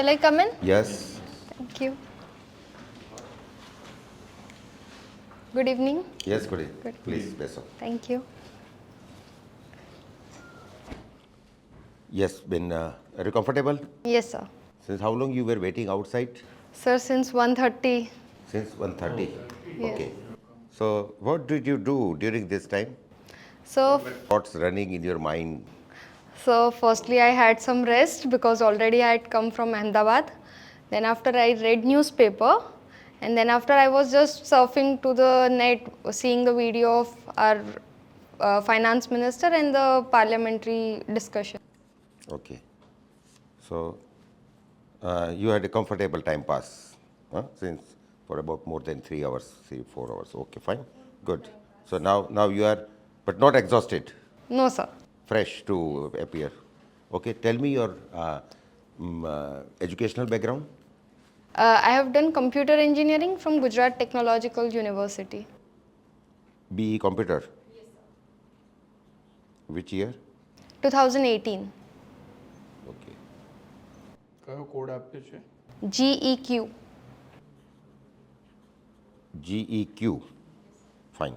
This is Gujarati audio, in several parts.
Shall I come in? Yes. Thank you. Good evening. Yes, good. evening. Good. Please, beso. Thank you. Yes, been. Uh, are you comfortable? Yes, sir. Since how long you were waiting outside? Sir, since 1:30, Since 1:30. Yes. Okay. So, what did you do during this time? so thoughts running in your mind? So firstly I had some rest because already I had come from Ahmedabad. Then after I read newspaper, and then after I was just surfing to the net, seeing the video of our uh, finance minister and the parliamentary discussion. Okay. So, uh, you had a comfortable time pass, huh? Since for about more than three hours, three four hours. Okay, fine, good. So now, now you are, but not exhausted, No, sir. Fresh to appear. Okay, tell me your uh, um, uh, educational background. Uh, I have done computer engineering from Gujarat Technological University. BE computer. Yes, sir. Which year? 2018. Okay. કયો કોડ આપ્યો છે GEQ. જીઈ ફાઇન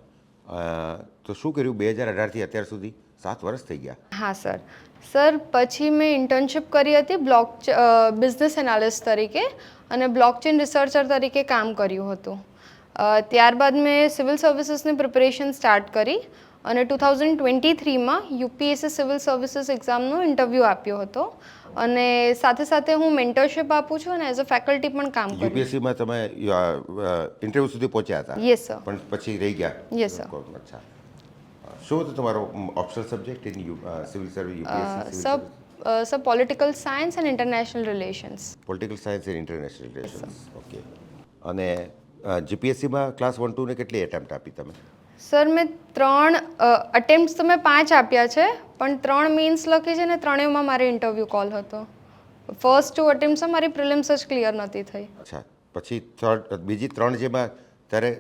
તો શું કર્યું બે હજાર અઢારથી અત્યાર સુધી સાત વર્ષ થઈ ગયા. હા સર. સર પછી મેં ઇન્ટર્નશિપ કરી હતી બ્લોક બિઝનેસ એનાલિસ્ટ તરીકે અને બ્લોકચેન રિસર્ચર તરીકે કામ કર્યું હતું. ત્યારબાદ મેં સિવિલ સર્વિસીસની પ્રિપરેશન સ્ટાર્ટ કરી અને ટુ થાઉઝન્ડ ટ્વેન્ટી થ્રીમાં યુપીએસસી સિવિલ સર્વિસીસ એક્ઝામનો ઇન્ટરવ્યૂ આપ્યો હતો. અને સાથે સાથે હું મેન્ટરશિપ આપું છું અને એઝ અ ફેકલ્ટી પણ કામ કરું યુપીએસસીમાં તમે ઇન્ટરવ્યૂ સુધી પહોંચ્યા હતા? યસ સર પણ પછી રહી ગયા? યસ સર અચ્છા. શું હતું તમારો optional subject in civil service UPSC sub sub political science and international relations political science and international relations okay અને જીપીએસસીમાં ક્લાસ વન ટુને કેટલી એટેમ્પ્ટ આપી તમે? સર મેં ત્રણ અટેમ્પ્ટ તો મેં પાંચ આપ્યા છે પણ ત્રણ મીન્સ લખી છે ને ત્રણેયમાં મારે ઇન્ટરવ્યૂ કોલ હતો. ફર્સ્ટ ટુ અટેમ્પ્ટ્સમાં મારી પ્રિલિમ્સ જ ક્લિયર નહોતી થઈ. અચ્છા. પછી થર્ડ બીજી ત્રણ જેમાં ત્યારે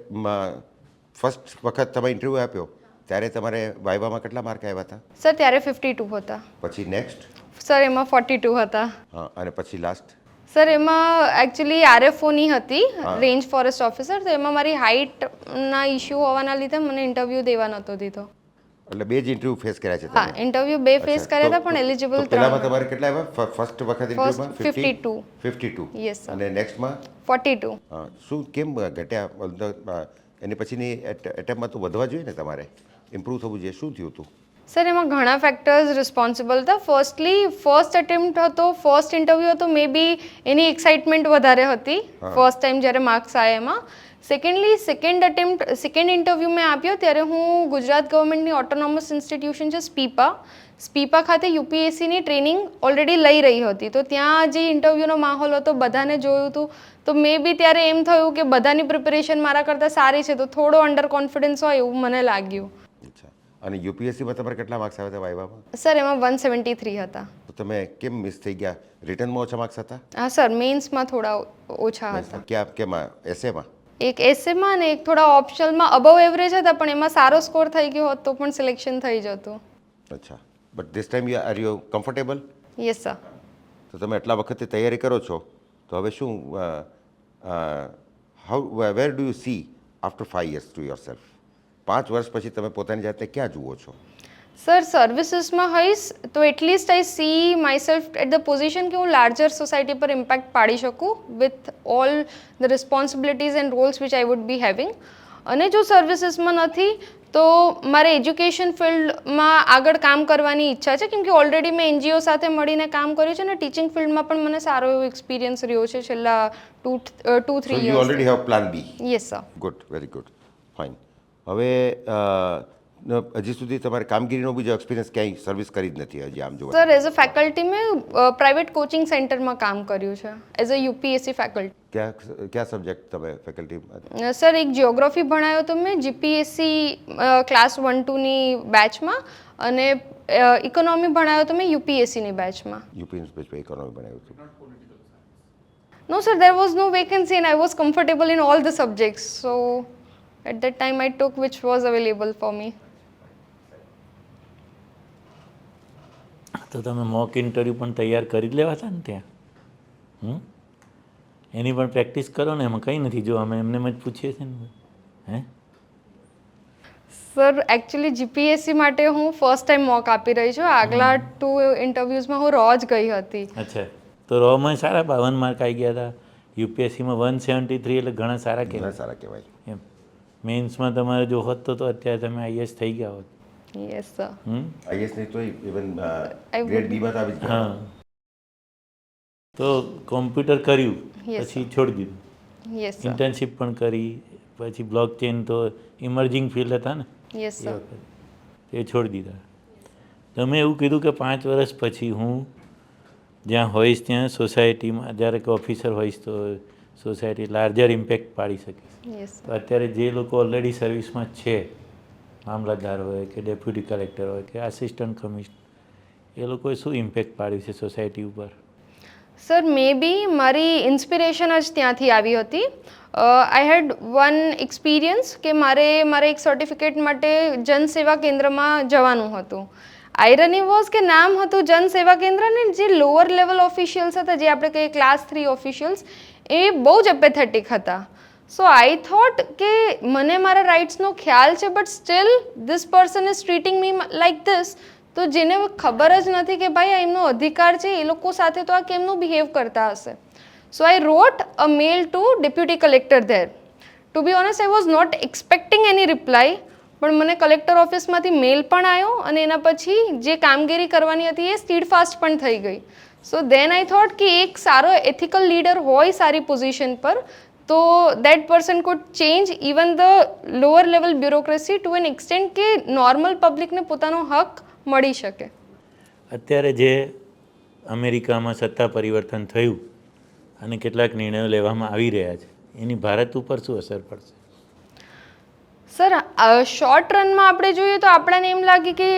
ફર્સ્ટ વખત તમે ઇન્ટરવ્યૂ આપ્યો? ત્યારે તમારે વાયવામાં કેટલા માર્ક આવ્યા હતા? સર ત્યારે ફિફ્ટી ટુ હતા. પછી નેક્સ્ટ સર એમાં ફોર્ટી ટુ હતા. હા અને પછી લાસ્ટ સર એમાં એકચ્યુઅલી આરએફઓની હતી રેન્જ ફોરેસ્ટ ઓફિસર તો એમાં મારી હાઇટના ઇશ્યુ હોવાના લીધે મને ઇન્ટરવ્યૂ દેવા નહોતો દીધો. એટલે બે જ ઇન્ટરવ્યુ ફેસ કર્યા છે હા ઇન્ટરવ્યૂ બે ફેસ કર્યા હતા પણ એલિજિબલ પહેલામાં તમારે કેટલા આવ્યા? ફર્સ્ટ વખત ઇન્ટરવ્યુમાં 52. ફિફ્ટી ટુ Yes, અને નેક્સ્ટમાં ફોર્ટી ટુ શું કેમ ઘટ્યા? એની પછીની એટેમ્પમાં તો વધવા જોઈએ ને તમારે? ઇમ્પ્રૂવ થવું જોઈએ. શું થયું હતું? સર એમાં ઘણા ફેક્ટર્સ રિસ્પોન્સિબલ હતા. ફર્સ્ટલી ફર્સ્ટ અટેમ્પ્ટ હતો ફર્સ્ટ ઇન્ટરવ્યૂ હતો મે બી એની એક્સાઇટમેન્ટ વધારે હતી ફર્સ્ટ ટાઈમ જ્યારે માર્ક્સ આવ્યા એમાં. Secondly second attempt second interview મેં આપ્યો ત્યારે હું ગુજરાત ગવર્મેન્ટની ઓટોનોમસ ઇન્સ્ટિટ્યુશન છે સ્પીપા. સ્પીપા ખાતે યુપીએસસીની ટ્રેનિંગ ઓલરેડી લઈ રહી હતી. તો ત્યાં જે ઇન્ટરવ્યૂનો માહોલ હતો બધાને જોયું હતું. તો મે બી ત્યારે એમ થયું કે બધાની પ્રિપેરેશન મારા કરતાં સારી છે. તો થોડો અંડર કોન્ફિડન્સ હોય એવું મને લાગ્યું. અચ્છા. અને યુપીએસસીમાં તમારે કેટલા માર્ક્સ આવ્યા હતા વાઇવામાં સર એમાં વન સેવન્ટી થ્રી હતા. તો તમે કેમ મિસ થઈ ગયા? રિટર્નમાં ઓછા માર્ક્સ હતા? હા સર મેન્સમાં થોડા ઓછા હતા. ક્યાં કેમાં? એસેમાં એક એસેમાં ને એક થોડા ઓપ્શનલમાં અબવ એવરેજ હતા પણ એમાં સારો સ્કોર થઈ ગયો હોત તો પણ સિલેક્શન થઈ જતું. અચ્છા. But this time you are you comfortable yes sir તો તમે એટલા વખતથી તૈયારી કરો છો. તો હવે શું how where do you see after five years to yourself પાંચ વર્ષ પછી તમે પોતાની જાતને ક્યાં જુઓ છો? સર સર્વિસીસમાં હઈશ તો at least I see myself at the position કે હું લાર્જર સોસાયટી પર ઇમ્પેક્ટ પાડી શકું with all the responsibilities and roles which I would be having અને જો સર્વિસીસમાં નથી તો મારે એજ્યુકેશન ફિલ્ડમાં આગળ કામ કરવાની ઈચ્છા છે કેમ કે ઓલરેડી મેં એનજીઓ સાથે મળીને કામ કર્યું છે અને ટીચિંગ ફિલ્ડમાં પણ મને સારો એવો એક્સપિરિયન્સ રહ્યો છે છેલ્લા two two three you years already have plan B yes sir good very good fine હવે હજી સુધી તમારે કામગીરીનો બીજો એક્સપિરિયન્સ ક્યાંય સર્વિસ કરી જ નથી હજી આમ જોવા સર એઝ અ ફેકલ્ટી મેં પ્રાઇવેટ કોચિંગ સેન્ટરમાં કામ કર્યું છે. એઝ અ યુપીએસસી ફેકલ્ટી ક્યાં ક્યાં સબ્જેક્ટ તમે ફેકલ્ટી સર એક જિયોગ્રાફી ભણાયો તો મેં જીપીએસસી ક્લાસ વન ટુની બેચમાં અને ઇકોનોમી ભણાયો તો મેં યુપીએસસીની બેચમાં યુપીએસસી બેચમાં ઇકોનોમી ભણાયું હતું no sir there was no vacancy and I was comfortable in all the subjects so at that time I took which was available for me તો તમે મોક ઇન્ટરવ્યૂ પણ તૈયાર કરી જ લેવા હતા ને ત્યાં? હમ? એની પણ પ્રેક્ટિસ કરો ને એમાં કંઈ નથી. જો અમે એમને જ પૂછીએ છીએ ને. હે? સર એકચ્યુઅલી જીપીએસસી માટે હું ફર્સ્ટ ટાઈમ મોક આપી રહી છું. આગલા ટુ ઇન્ટરવ્યૂઝમાં હું રો જ ગઈ હતી. અચ્છા. તો રોમાં સારા બાવન માર્ક આવી ગયા હતા. યુપીએસસીમાં વન સેવન્ટી થ્રી એટલે ઘણા સારા ઘણા કહેવાય સારા કહેવાય. એમ. મેન્સમાં તમારે જો હોત તો અત્યારે તમે આઈએસ થઈ ગયા હોત. યસ સર આઈએસ નહીં તો ઇવન ગ્રેડ બીમાં આવી ગયા. હા. તો કોમ્પ્યુટર કર્યું પછી છોડી દીધું. યસ સર ઇન્ટર્નશીપ પણ કરી પછી બ્લોક ચેન તો ઇમર્જિંગ ફિલ્ડ હતા ને? યસ સર એ છોડી દીધા. તમે એવું કીધું કે પાંચ વર્ષ પછી હું જ્યાં હોઈશ ત્યાં સોસાયટીમાં જ્યારે કે ઓફિસર હોઈશ તો સોસાયટી લાર્જર ઇમ્પેક્ટ પાડી શકીશ તો અત્યારે જે લોકો ઓલરેડી સર્વિસમાં છે મામલતદાર હોય કે ડેપ્યુટી કલેક્ટર હોય કે આસિસ્ટન્ટ કમિશનર એ લોકોએ શું ઇમ્પેક્ટ પાડ્યું છે સોસાયટી ઉપર? સર મે બી મારી ઇન્સ્પિરેશન જ ત્યાંથી આવી હતી. આઈ હેડ વન એક્સપિરિયન્સ કે મારે મારે એક સર્ટિફિકેટ માટે જનસેવા કેન્દ્રમાં જવાનું હતું. આયરની વોઝ કે નામ હતું જનસેવા કેન્દ્ર ને જે લોઅર લેવલ ઓફિશિયલ્સ હતા, જે આપણે કહીએ ક્લાસ થ્રી ઓફિશિયલ્સ એ બહુ જ એપેથેટિક હતા. સો આઈ થોટ કે મને મારા રાઇટ્સનો ખ્યાલ છે but still this person is treating me like this તો જેને ખબર જ નથી કે ભાઈ આ એમનો અધિકાર છે, એ લોકો સાથે તો આ કેમનું બિહેવ કરતા હશે? So I wrote a mail to deputy collector there to be honest I was not expecting any reply પણ મને કલેક્ટર ઓફિસમાંથી મેલ પણ આવ્યો અને એના પછી જે કામગીરી કરવાની હતી એ સ્ટીડ ફાસ્ટ પણ થઈ ગઈ. સો દેન આઈ થોટ કે એક સારો એથિકલ લીડર હોય સારી પોઝિશન પર, તો that person could change even the lower level bureaucracy to an extent કે નોર્મલ પબ્લિકને પોતાનો હક મળી શકે. અત્યારે જે અમેરિકામાં સત્તા પરિવર્તન થયું અને કેટલાક નિર્ણયો લેવામાં આવી રહ્યા છે, એની ભારત ઉપર શું અસર પડશે? સર શોર્ટ રનમાં આપણે જોઈએ તો આપણને એમ લાગે કે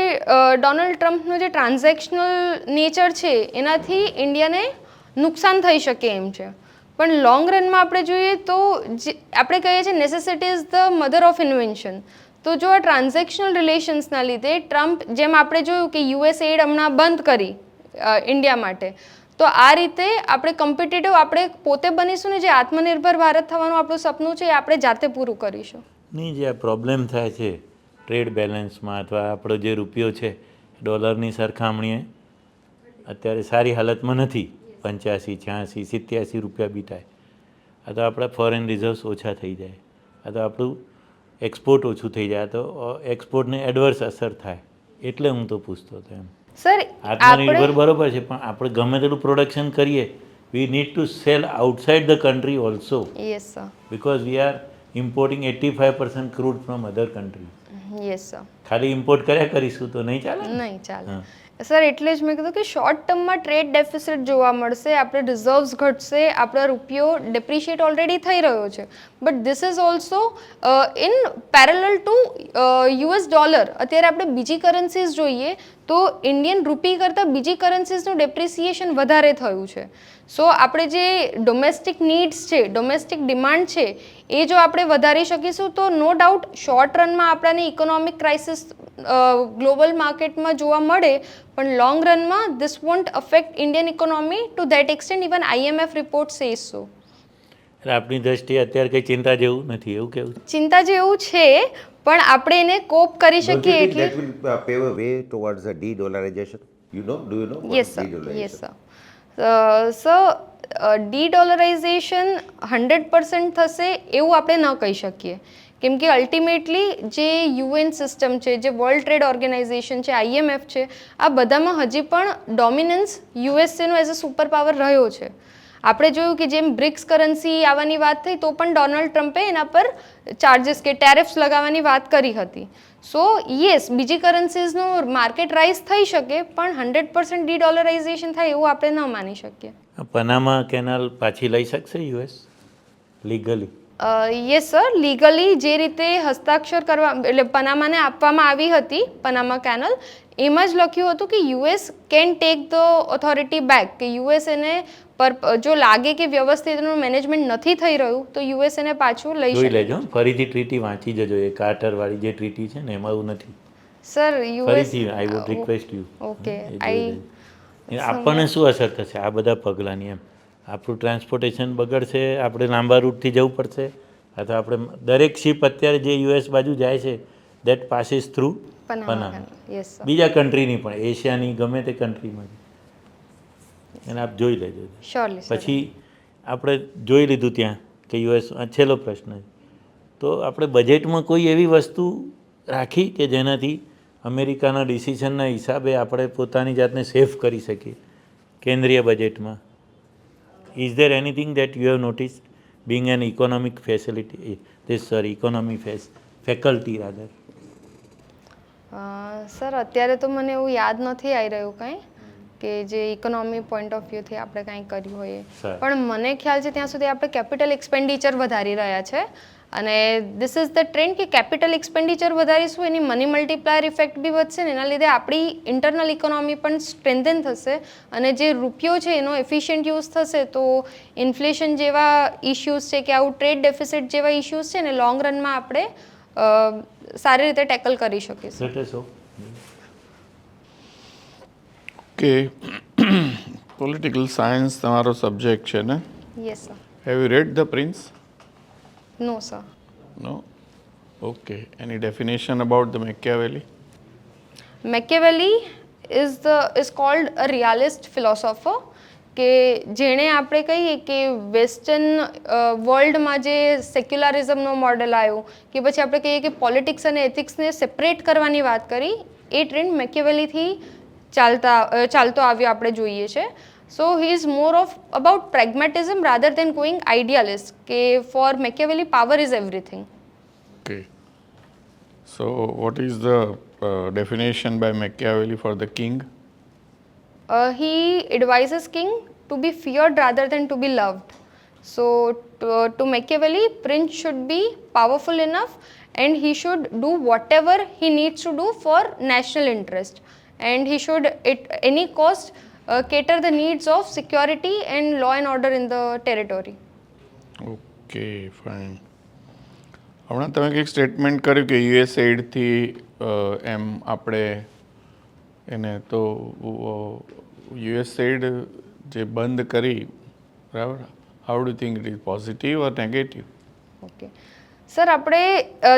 ડોનાલ્ડ ટ્રમ્પનો જે ટ્રાન્ઝેક્શનલ નેચર છે, એનાથી ઇન્ડિયાને નુકસાન થઈ શકે એમ છે. પણ લોંગ રનમાં આપણે જોઈએ તો જે, આપણે કહીએ છીએ necessity is the mother of invention તો જો આ ટ્રાન્ઝેક્શનલ રિલેશન્સના લીધે ટ્રમ્પ જેમ આપણે જોયું કે યુએસ એડ હમણાં બંધ કરી ઇન્ડિયા માટે, તો આ રીતે આપણે કોમ્પિટિટિવ આપણે પોતે બનીશું ને જે આત્મનિર્ભર ભારત થવાનું આપણું સપનું છે એ આપણે જાતે પૂરું કરીશું. નહીં જે આ પ્રોબ્લેમ થાય છે ટ્રેડ બેલેન્સમાં અથવા આપણો જે રૂપિયો છે ડોલરની સરખામણીએ અત્યારે સારી હાલતમાં નથી. પંચ્યાસી છ્યાસી સિત્યાસી રૂપિયા બી થાય આ તો આપણા ફોરેન રિઝર્વ્સ ઓછા થઈ જાય. આ તો આપણું એક્સપોર્ટ ઓછું થઈ જાય. તો એક્સપોર્ટને એડવર્સ અસર થાય. એટલે હું તો પૂછતો હતો એમ. સર આત્મનિર્ભર બરોબર છે પણ આપણે ગમે તેટલું પ્રોડક્શન કરીએ we need to sell outside the country also yes sir because we are importing 85% crude from other countries. Yes sir ખાલી ઇમ્પોર્ટ કર્યા કરીશું તો નહીં ચાલે? નહીં ચાલે. સર એટલે જ મેં કીધું કે શોર્ટ ટર્મમાં ટ્રેડ ડેફિસિટ જોવા મળશે આપણે રિઝર્વ્સ ઘટશે આપણો રૂપિયો ડેપ્રિશિએટ ઓલરેડી થઈ રહ્યો છે. But this is also in parallel to US dollar અત્યારે આપણે બીજી કરન્સીઝ જોઈએ તો ઇન્ડિયન રૂપી કરતાં બીજી કરન્સીઝનું ડેપ્રિસિએશન વધારે થયું છે. સો આપણે જે ડોમેસ્ટિક નીડ્સ છે ડોમેસ્ટિક ડિમાન્ડ છે, એ જો આપણે વધારી શકીશું, તો નો ડાઉટ શોર્ટ રનમાં આપણને ઇકોનોમિક ક્રાઇસિસ ગ્લોબલ માર્કેટમાં જોવા મળે, પણ long રનમાં this won't affect Indian economy to that extent even IMF report says so એટલે આપણી દ્રષ્ટિએ અત્યારે કંઈ ચિંતા જેવું નથી એવું કેવું ચિંતા જેવું છે પણ આપણે એને કોપ કરી શકીએ એટલે that will uh, pave a way towards a de-dollarization? You know, do you know? what yes sir de-dollarization? Yes sir sir de dollarization hundred percent થશે એવું આપણે ન કહી શકીએ કેમ કે અલ્ટિમેટલી જે યુએન સિસ્ટમ છે જે વર્લ્ડ ટ્રેડ ઓર્ગેનાઇઝેશન છે આઈએમએફ છે આ બધામાં હજી પણ ડોમિનન્સ યુએસએનો એઝ અ સુપર પાવર રહ્યો છે આપણે જોયું કે જેમ બ્રિક્સ કરન્સી આવવાની વાત થઈ તો પણ ડોનાલ્ડ ટ્રમ્પે એના પર ચાર્જિસ કે ટેરિફ્સ લગાવવાની વાત કરી હતી. સો યસ બીજી કરન્સીઝનું માર્કેટ રાઇઝ થઈ શકે પણ હંડ્રેડ પર્સન્ટ ડીડોલરાઇઝેશન થાય એવું આપણે ન માની શકીએ. પનામા કેનાલ પાછી લઈ શકશે US legally yes sir legally જે રીતે હસ્તાક્ષર કરવા એટલે પનામાને આપવામાં આવી હતી પનામા કેનલ એમાં જ લખ્યું હતું કે US can take the authority back કે યુએસ એને પર જો લાગે કે વ્યવસ્થિતનું મેનેજમેન્ટ નથી થઈ રહ્યું તો યુએસ એને પાછું લઈ જોઈ લેજો ફરીથી ટ્રીટી વાંચી જજો એ કાર્ટરવાળી જે ટ્રીટી છે ને એમાં એવું નથી. Sir US I would request you okay I આપણને શું અસર થશે? આ બધા પગલાંની એમ. આપણું ટ્રાન્સપોર્ટેશન બગડશે આપણે લાંબા રૂટથી જવું પડશે અથવા આપણે દરેક શિપ અત્યારે જે યુએસ બાજુ જાય છે દેટ પાસીસ થ્રુ પનામા બીજા કન્ટ્રીની પણ એશિયાની ગમે તે કન્ટ્રીમાં એને આપ જોઈ લેજો. શ્યોરલી પછી આપણે જોઈ લીધું ત્યાં કે યુએસ છેલ્લો પ્રશ્ન તો આપણે બજેટમાં કોઈ એવી વસ્તુ રાખી કે જેનાથી અમેરિકાના ડિસિઝનના હિસાબે આપણે પોતાની જાતને સેફ કરી શકીએ કેન્દ્રીય બજેટમાં is there anything that you have notice being an economic facility this sorry economy face faculty rather sir અત્યારે તો મને એવું યાદ નથી આવી રહ્યું કાંઈ. કે જે ઇકોનોમી પોઈન્ટ ઓફ વ્યૂથી આપણે કાંઈ કર્યું હોઈએ પણ મને ખ્યાલ છે ત્યાં સુધી આપણે કેપિટલ એક્સપેન્ડિચર વધારી રહ્યા છે. અને ધીસ ઇઝ ધ ટ્રેન્ડ કે કેપિટલ એક્સપેન્ડિચર વધારીશું એની મની મલ્ટીપ્લાયર ઇફેક્ટ બી વધશે ને એના લીધે આપણી ઇન્ટરનલ ઇકોનોમી પણ સ્ટ્રેન્થન થશે. અને જે રૂપિયો છે એનો એફિશિયન્ટ યુઝ થશે તો ઇન્ફ્લેશન જેવા ઇશ્યુઝ છે કે આવું ટ્રેડ ડેફિસિટ જેવા ઇશ્યુઝ છે ને લોંગ રનમાં આપણે સારી રીતે ટેકલ કરી શકીશું. કે પોલિટિકલ સાયન્સ તમારો સબ્જેક્ટ છે ને? Yes sir have you read the Prince no sir no okay any definition about the Machiavelli Machiavelli is the is called a realist philosopher કે જેણે આપણે કહીએ કે વેસ્ટર્ન વર્લ્ડમાં જે સેક્યુલરિઝમનો મોડેલ આવ્યો કે પછી આપણે કહીએ કે પોલિટિક્સ અને એથિક્સને સેપરેટ કરવાની વાત કરી એ ટ્રેન્ડ મેકેવેલીથી ચાલતા ચાલતો આવ્યો આપણે જોઈએ છે so he is more of about pragmatism rather than going idealist કે for Machiavelli power is everything okay so what is the definition by Machiavelli for the king Uh, advises king to be feared rather than to be loved. So, to, uh, to Machiavelli, prince should be powerful enough and he should do whatever he needs to do for national interest. And he should, at any cost, uh, cater the needs of security and law and order in the territory. Okay fine હમણાં તમે કંઈક સ્ટેટમેન્ટ કર્યું કે યુએસ એડથી એમ આપણે એને તો યુએસ એડ જે બંધ કરી બરાબર how do think it is positive or negative okay sir, આપણે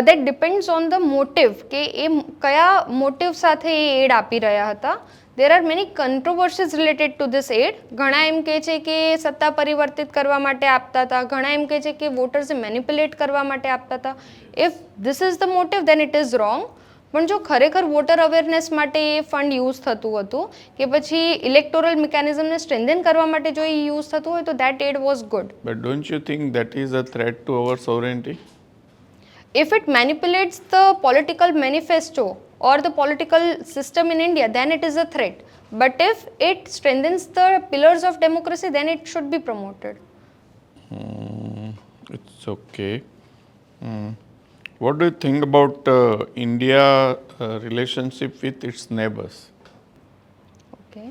that depends on the motive કે એ કયા મોટિવ સાથે એ એડ આપી રહ્યા હતા. There are many controversies related to this ad ઘણા એમ કહે છે કે સત્તા પરિવર્તિત કરવા માટે આપતા હતા. ઘણા એમ કહે છે કે વોટર્સને મેનિપ્યુલેટ કરવા માટે આપતા હતા. If this is the motive then it is wrong પણ જો ખરેખર વોટર અવેરનેસ માટે એ ફંડ યુઝ થતું હતું, કે પછી ઇલેક્ટોરલ મિકેનિઝમને સ્ટ્રેન્થન કરવા માટે જો એ યુઝ થતું હોય, તો that ad was good but don't you think that is a threat to our sovereignty If it manipulates the political manifesto or the political system in India, then it is a threat. But if it strengthens the pillars of democracy, then it should be promoted. Mm, it's okay. Mm. What do you think about uh, India uh, relationship with its neighbors? Okay,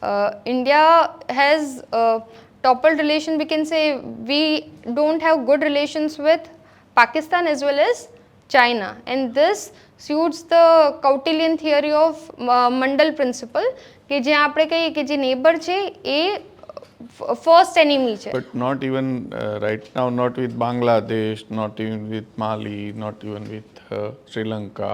uh, India has uh, toppled relation. We can say we don't have good relations with Pakistan as well as China, and this suits the Kautilyan theory of uh, Mandal principle કે જ્યાં આપણે કહીએ કે જે નેબર છે એ ફર્સ્ટ એનિમી છે But not even uh, right now, not with Bangladesh, not even with Mali, not even with uh, Sri Lanka.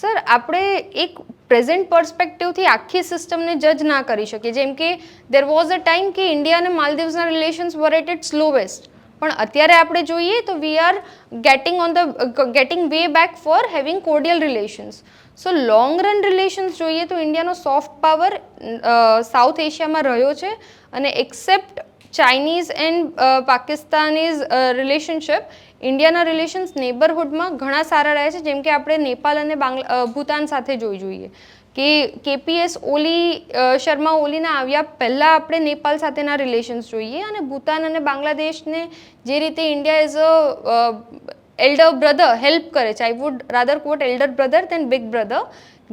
Sir આપણે એક પ્રેઝન્ટ પર્સપેક્ટિવથી આખી સિસ્ટમને જજ ના કરી શકીએ જેમ કે દેર વોઝ અ ટાઈમ કે ઇન્ડિયા અને માલદીવ્સના relations were at it slowest પણ અત્યારે આપણે જોઈએ તો we are getting on the getting way back for having cordial relations so long run relations જોઈએ તો ઇન્ડિયાનો સોફ્ટ પાવર સાઉથ એશિયામાં રહ્યો છે અને except Chinese and Pakistanis relationship ઇન્ડિયાના રિલેશન્સ નેબરહુડમાં ઘણા સારા રહે છે. જેમ કે આપણે નેપાલ અને બાંગ્લા ભૂતાન સાથે જોઈ જોઈએ. કે કેપીએસ ઓલી શર્મા ઓલીના આવ્યા પહેલાં આપણે નેપાલ સાથેના રિલેશન્સ જોઈએ અને ભૂતાન અને બાંગ્લાદેશને જે રીતે India as a elder brother help કરે છે. I would rather quote elder brother than big brother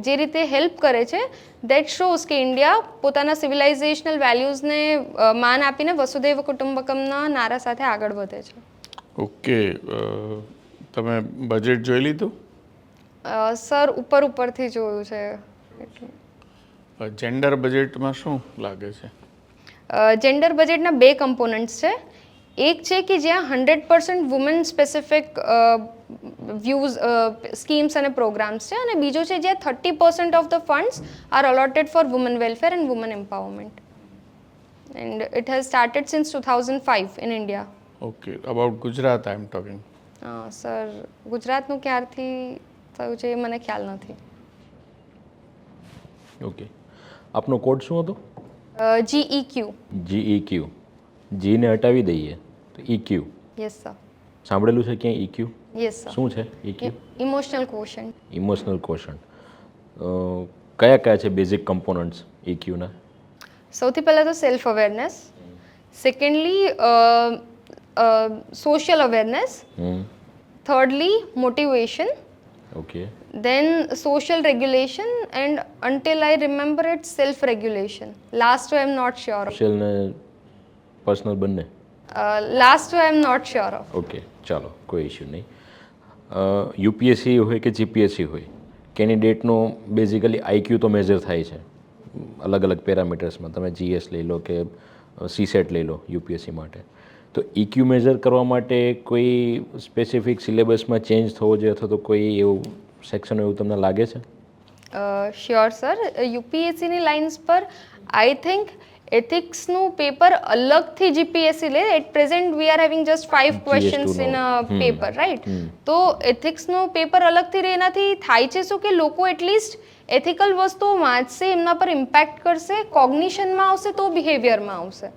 જે રીતે હેલ્પ કરે છે દેટ શોઝ કે ઇન્ડિયા પોતાના સિવિલાઇઝેશનલ વેલ્યુઝને માન આપીને વસુદેવ કુટુંબકમના નારા સાથે આગળ વધે છે. ઓકે તમે બજેટ જોઈ લીધું? સર ઉપર ઉપરથી જોયું છે. એટલે જેન્ડર બજેટમાં શું લાગે છે? જેન્ડર બજેટના બે કમ્પોનન્ટ્સ છે. એક છે કે જ્યાં hundred percent woman specific views schemes અને પ્રોગ્રામ્સ છે અને બીજો છે જ્યાં thirty percent of the funds are alloted for woman welfare and woman empowerment and it has started since two thousand five in India okay about Gujarat I am talking sir ગુજરાતનું ક્યારથી થયું છે એ મને ખ્યાલ નથી. ઓકે. આપનો કોડ શું હતો? જીઈ ક્યુ જીઈ ક્યુ જીને હટાવી દઈએ તો ઈ ક્યુ યસ સર સાંભળેલું છે ક્યાંય ઈ ક્યુ યસ સર શું છે E Q emotional quotient emotional quotient કયા કયા છે બેઝિક કમ્પોનન્ટ્સ ઈ ક્યુના સૌથી પહેલાં તો self awareness secondly social awareness thirdly motivation okay then social regulation and until i remember it self regulation last two i'm not sure of. Social ને પર્સનલ બંને? Uh, last two i'm not sure of. Okay ચાલો કોઈ ઇશ્યુ નહીં. યુપીએસસી હોય કે જીપીએસસી હોય? કેન્ડિડેટનો બેઝિકલી આઈક્યુ તો મેજર થાય છે. અલગ અલગ પેરામીટર્સમાં. તમે જીએસ લઈ લો કે સીસેટ લઈ લો યુપીએસસી માટે. તો ઇક્યુ મેજર કરવા માટે કોઈ સ્પેસિફિક સિલેબસમાં ચેન્જ થવો જોઈએ અથવા તો કોઈ એવું સેક્શન એવું તમને લાગે છે? શ્યોર સર યુપીએસસીની લાઇન્સ પર આઈ થિંક એથિક્સનું પેપર અલગથી જીપીએસસી લે. At present we are having just five questions in a paper right તો એથિક્સનું પેપર અલગથી રહે એનાથી થાય છે શું કે લોકો એટલીસ્ટ એથિકલ વસ્તુઓ વાંચશે એમના પર ઇમ્પેક્ટ કરશે કોગ્નિશનમાં આવશે તો બિહેવિયરમાં આવશે.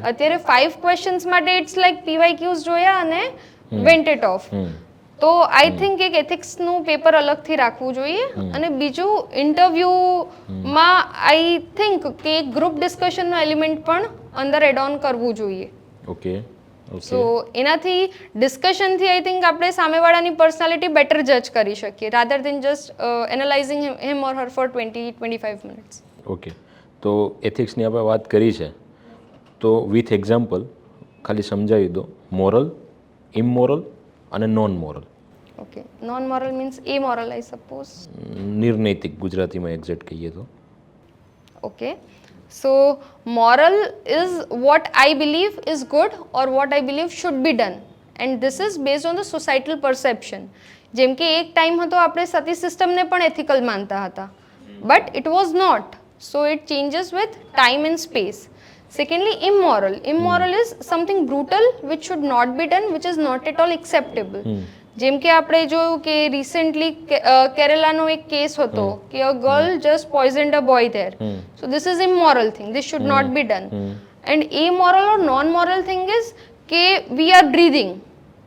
અત્યારે ફાઇવ ક્વેશ્ચન્સ માટે it's like P Y Qs જોયા અને વેન્ટ ઇટ ઓફ તો આઈ થિંક એક એથિક્સનું પેપર અલગથી રાખવું જોઈએ અને બીજું ઇન્ટરવ્યૂમાં આઈ થિંક કે એક ગ્રુપ ડિસ્કશનનું એલિમેન્ટ પણ અંદર એડ ઓન કરવું જોઈએ. ઓકે સો એનાથી ડિસ્કશનથી આઈ થિંક આપણે સામેવાળાની પર્સનાલિટી બેટર જજ કરી શકીએ rather than just analysing him or her for twenty twenty five minutes okay તો એથિક્સની આપણે વાત કરી છે. તો વિથ એક્ઝામ્પલ ખાલી સમજાવી દો. મોરલ ઇમોરલ અને non moral okay non moral means amoral I suppose નિર્નૈતિક ગુજરાતીમાં એક્ઝેક્ટ કહીએ તો. Okay so moral is what I believe is good or what I believe should be done and this is base on the societal perception જેમ કે એક ટાઈમ હતો આપણે સતી સિસ્ટમને પણ એથિકલ માનતા હતા. But it was not so it changes with time and space secondly immoral immoral is something brutal which should not be done which is not at all acceptable જેમ કે આપણે જોયું કે રિસેન્ટલી કેરેલાનો એક કેસ હતો કે a girl just poisoned a boy there so this is immoral thing this should not be done and amoral or non moral thing is કે we are breathing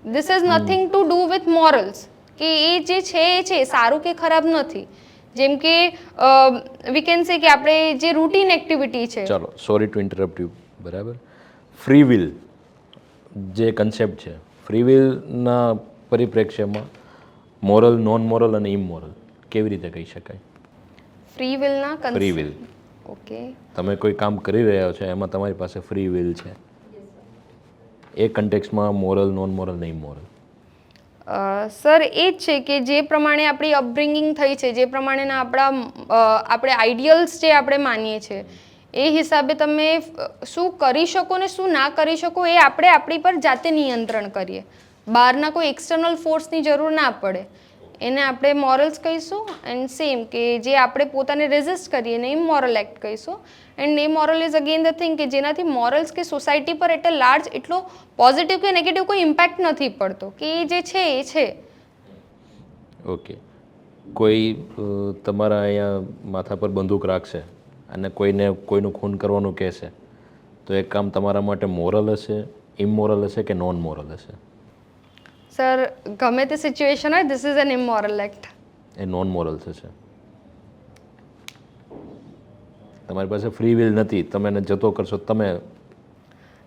this is nothing to do with morals કે એ જે છે એ છે સારું કે ખરાબ નથી જેમ કે વી કેન સે કે આપણે જે રૂટીન એક્ટિવિટી છે. ચાલો સોરી ટુ ઇન્ટરપ્ટ યુ બરાબર? ફ્રી વિલ જે કન્સેપ્ટ છે ફ્રી વિલના પરિપ્રેક્ષ્યમાં મોરલ નોન મોરલ અને ઇમોરલ કેવી રીતે કહી શકાય? ફ્રી વિલના ફ્રી વિલ ઓકે તમે કોઈ કામ કરી રહ્યા છો એમાં તમારી પાસે ફ્રી વિલ છે. એ કન્ટેક્સમાં મોરલ નોન મોરલ ને ઇમોરલ સર, એ જ છે કે જે પ્રમાણે આપણી અપબ્રિંગિંગ થઈ છે, જે પ્રમાણેના આપણા આપણે આઈડિયલ્સ જે આપણે માનીએ છીએ એ હિસાબે તમે શું કરી શકો ને શું ના કરી શકો એ આપણે આપણી પર જાતે નિયંત્રણ કરીએ. બહારના કોઈ એક્સટર્નલ ફોર્સની જરૂર ના પડે. એને આપણે મોરલ્સ કહીશું એન્ડ સેમ કે જે આપણે પોતાને રેઝિસ્ટ કરીએ એને ઇમોરલ એક્ટ કહીશું. And amoral is again the thing કે જેનાથી મોરલ્સ કે સોસાયટી પર એટલે લાર્જ એટલો પોઝિટિવ કે નેગેટિવ કોઈ ઇમ્પેક્ટ નથી પડતો. કે એ જે છે, એ છે. ઓકે કોઈ તમારા અહીંયા માથા પર બંદૂક રાખશે અને કોઈને, કોઈનું ખૂન કરવાનું કહેશે, તો એ કામ તમારા માટે મોરલ હશે ઇમોરલ હશે કે નોન મોરલ હશે? સર ગમે તે સિચ્યુએશન હોય this is an immoral act A non moral થશે તમારી પાસે ફ્રી વિલ નથી તમે એને જતો કરશો તમે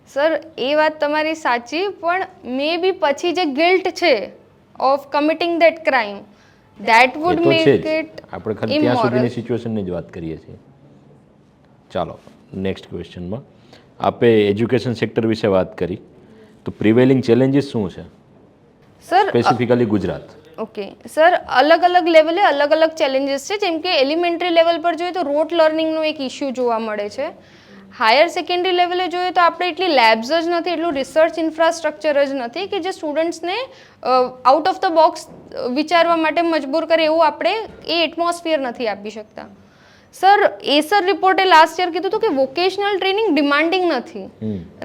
સર એ વાત તમારી સાચી પણ મે બી પછી જે ગિલ્ટ છે of committing that crime that would છે મેક ઇટ આપણે ખાલી ત્યાં સુધીની સિચ્યુએશનની જ વાત કરીએ છીએ. ચાલો નેક્સ્ટ ક્વેશ્ચનમાં આપે એજ્યુકેશન સેક્ટર વિશે વાત કરી. તો પ્રિવેલિંગ ચેલેન્જીસ શું છે? Sir specifically Gujarat okay sir અલગ અલગ લેવલે અલગ અલગ ચેલેન્જીસ છે. જેમ કે એલિમેન્ટરી લેવલ પર જોઈએ તો રોટ લર્નિંગનો એક ઇસ્યુ જોવા મળે છે. હાયર સેકન્ડરી લેવલે જોઈએ તો આપણે એટલી લેબ્સ જ નથી એટલું રિસર્ચ ઇન્ફ્રાસ્ટ્રક્ચર જ નથી કે જે સ્ટુડન્ટ્સને આઉટ ઓફ ધ બોક્સ વિચારવા માટે મજબૂર કરે એવું આપણે એ એટમોસ્ફિયર નથી આપી શકતા. સર એસર રિપોર્ટે લાસ્ટ યર કીધું હતું કે વોકેશનલ ટ્રેનિંગ ડિમાન્ડિંગ નથી.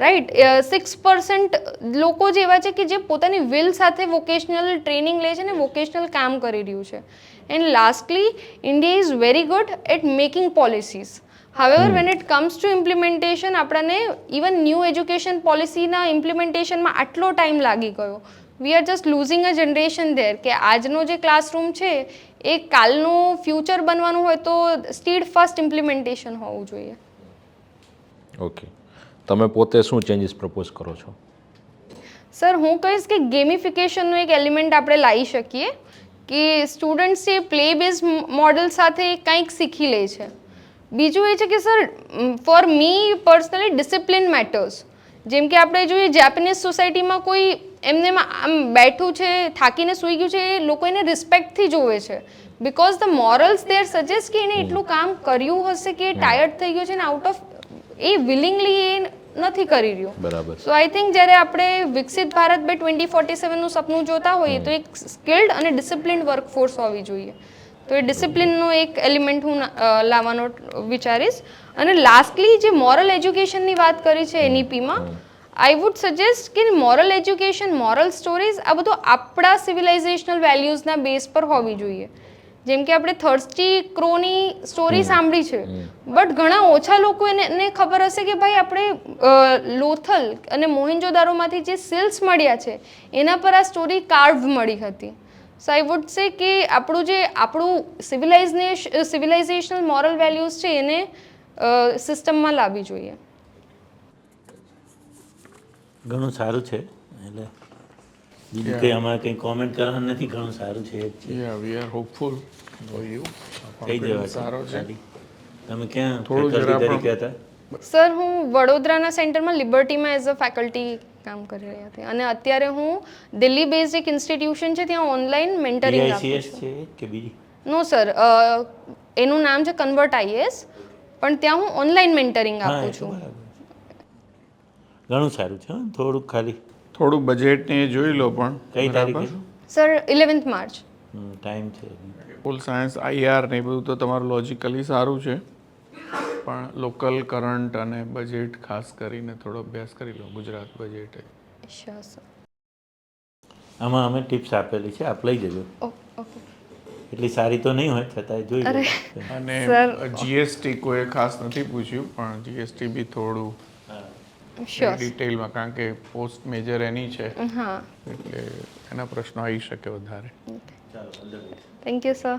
રાઈટ સિક્સ પર્સન્ટ લોકો જ એવા છે કે જે પોતાની વિલ સાથે વોકેશનલ ટ્રેનિંગ લે છે અને વોકેશનલ કામ કરી રહ્યું છે. And lastly India is very good at making policies however when it comes to implementation આપણને ઇવન ન્યૂ એજ્યુકેશન પોલિસીના ઇમ્પ્લિમેન્ટેશનમાં આટલો ટાઈમ લાગી ગયો. We are just losing a generation there કે આજનો જે ક્લાસરૂમ છે એ કાલનું ફ્યુચર બનવાનું હોય તો સ્ટીડ ફર્સ્ટ ઇમ્પ્લિમેન્ટેશન હોવું જોઈએ. ઓકે તમે પોતે શું ચેન્જીસ પ્રપોઝ કરો છો? સર હું કહીશ કે ગેમિફિકેશનનું એક એલિમેન્ટ આપણે લાવી શકીએ કે સ્ટુડન્ટ્સ એ પ્લે બેઝ મોડલ સાથે કંઈક શીખી લે છે. બીજું એ છે કે sir for me personally discipline matters જેમ કે આપણે જોઈએ જેપનીઝ સોસાયટીમાં કોઈ એમને આમ બેઠું છે થાકીને સૂઈ ગયું છે એ લોકો એને રિસ્પેક્ટથી જોવે છે. Because the morals there suggest કે એને એટલું કામ કર્યું હશે કે ટાયર્ડ થઈ ગયો છે ને આઉટ ઓફ એ વિલિંગલી એ નથી કરી રહ્યું. બરાબર. સો આઈ થિંક જ્યારે આપણે વિકસિત ભારત બે ટ્વેન્ટી ફોર્ટી સેવનનું સપનું જોતા હોઈએ તો એક સ્કિલ્ડ અને ડિસિપ્લિન્ડ વર્કફોર્સ હોવી જોઈએ. તો એ ડિસિપ્લિનનો એક એલિમેન્ટ હું લાવવાનો વિચારીશ. અને લાસ્ટલી જે મોરલ એજ્યુકેશનની વાત કરી છે એનઈપીમાં આઈ વુડ સજેસ્ટ કે મોરલ એજ્યુકેશન મોરલ સ્ટોરીઝ આ બધું આપણા સિવિલાઇઝેશનલ વેલ્યુઝના બેઝ પર હોવી જોઈએ. જેમ કે આપણે થર્સ્ટી ક્રોની સ્ટોરી સાંભળી છે. બટ ઘણા ઓછા લોકો એને ખબર હશે કે ભાઈ આપણે લોથલ અને મોહિંજોદારોમાંથી જે સિલ્સ મળ્યા છે એના પર આ સ્ટોરી કાર્વ મળી હતી. સો આઈ વુડ સે કે આપણું જે આપણું સિવિલાઇઝને સિવિલાઇઝેશનલ મોરલ વેલ્યુઝ છે એને સિસ્ટમમાં લાવવી જોઈએ. ઘણું સારું છે. એટલે બીજું કંઈ અમારે કંઈ કોમેન્ટ કરવાનું નથી ઘણું સારું છે એ જ યા વી આર હોપફુલ થઈ યુ જવા સારો છે. તમે ક્યાં પણ- તરીકે હતા? સર હું વડોદરાના સેન્ટરમાં લિબર્ટીમાં એઝ અ ફેકલ્ટી કામ કરી રહી હતી. અને અત્યારે હું દિલ્હી બેઝડ એક ઇન્સ્ટિટ્યુશન છે ત્યાં ઓનલાઈન મેન્ટરિંગ આપું છું. છે કે બીજી? નો સર એનું નામ છે કન્વર્ટ આઈએસ પણ ત્યાં હું ઓનલાઈન મેન્ટરિંગ આપું છે. ઘણું સારું છે થોડુંક ખાલી. થોડું બજેટ ને એ જોઈ લો પણ. કઈ તારીખે સર ઇલેવન્થ માર્ચ ટાઈમ છે. ફૂલ સાયન્સ આઈઆર ને એ બધું તો તમારું લોજિકલી સારું છે. પણ લોકલ કરંટ અને બજેટ ખાસ કરીને થોડો અભ્યાસ કરી લો ગુજરાત બજેટ શ્યોર સર આમાં અમે ટિપ્સ આપેલી છે આપ લઈ જજો. એટલી સારી તો નહીં હોય છતાંય જોઈ. અને જીએસટી કોઈ ખાસ નથી પૂછ્યું પણ જીએસટી બી થોડું ડિટેલમાં કારણ કે પોસ્ટ મેજર એની છે. એટલે એના પ્રશ્નો આવી શકે વધારે. Thank you sir